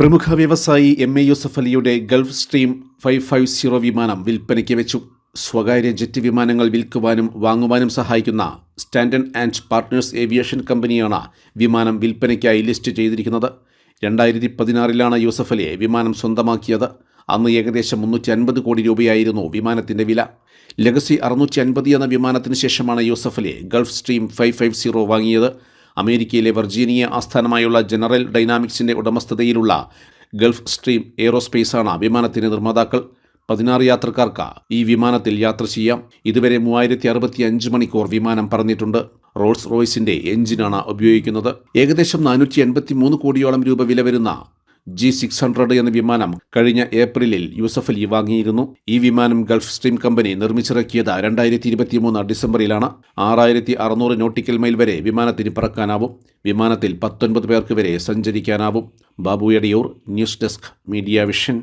പ്രമുഖ വ്യവസായി M A Yusuf അലിയുടെ Gulfstream five five zero വിമാനം വിൽപ്പനയ്ക്ക് വെച്ചു. സ്വകാര്യ ജെറ്റ് വിമാനങ്ങൾ വിൽക്കുവാനും വാങ്ങുവാനും സഹായിക്കുന്ന സ്റ്റാൻഡൺ ആൻഡ് പാർട്ട്നേഴ്സ് ഏവിയേഷൻ കമ്പനിയാണ് വിമാനം വിൽപ്പനയ്ക്കായി ലിസ്റ്റ് ചെയ്തിരിക്കുന്നത്. രണ്ടായിരത്തി പതിനാറിലാണ് യൂസഫ് അലിയെ വിമാനം സ്വന്തമാക്കിയത്. അന്ന് ഏകദേശം മുന്നൂറ്റി അൻപത് കോടി രൂപയായിരുന്നു വിമാനത്തിന്റെ വില. ലെഗസി അറുന്നൂറ്റി അൻപത് എന്ന വിമാനത്തിന് ശേഷമാണ് Yusuf Ali Gulfstream five five zero വാങ്ങിയത്. അമേരിക്കയിലെ വെർജീനിയ ആസ്ഥാനമായുള്ള ജനറൽ ഡൈനാമിക്സിന്റെ ഉടമസ്ഥതയിലുള്ള ഗൾഫ് സ്ട്രീം എയ്റോസ്പേസാണ് വിമാനത്തിന്റെ നിർമ്മാതാക്കൾ. പതിനാറ് യാത്രക്കാർക്ക് ഈ വിമാനത്തിൽ യാത്ര ചെയ്യാം. ഇതുവരെ മൂവായിരത്തി അറുപത്തി അഞ്ച് മണിക്കൂർ വിമാനം പറന്നിട്ടുണ്ട്. റോൾസ് റോയ്സിന്റെ എഞ്ചിനാണ് ഉപയോഗിക്കുന്നത്. ഏകദേശം നാനൂറ്റി എൺപത്തി മൂന്ന് കോടിയോളം രൂപ വില വരുന്ന ജി സിക്സ് ഹൺഡ്രഡ് എന്ന വിമാനം കഴിഞ്ഞ ഏപ്രിലിൽ യൂസഫ് അലി വാങ്ങിയിരുന്നു. ഈ വിമാനം ഗൾഫ് സ്ട്രീം കമ്പനി നിർമ്മിച്ചിറക്കിയത് രണ്ടായിരത്തി ഇരുപത്തിമൂന്ന് ഡിസംബറിലാണ്. ആറായിരത്തി അറുന്നൂറ് നോട്ടിക്കൽ മൈൽ വരെ വിമാനത്തിന് പറക്കാനാവും. വിമാനത്തിൽ പത്തൊൻപത് പേർക്ക് വരെ സഞ്ചരിക്കാനാവും. Babu Edayur news desk media vision.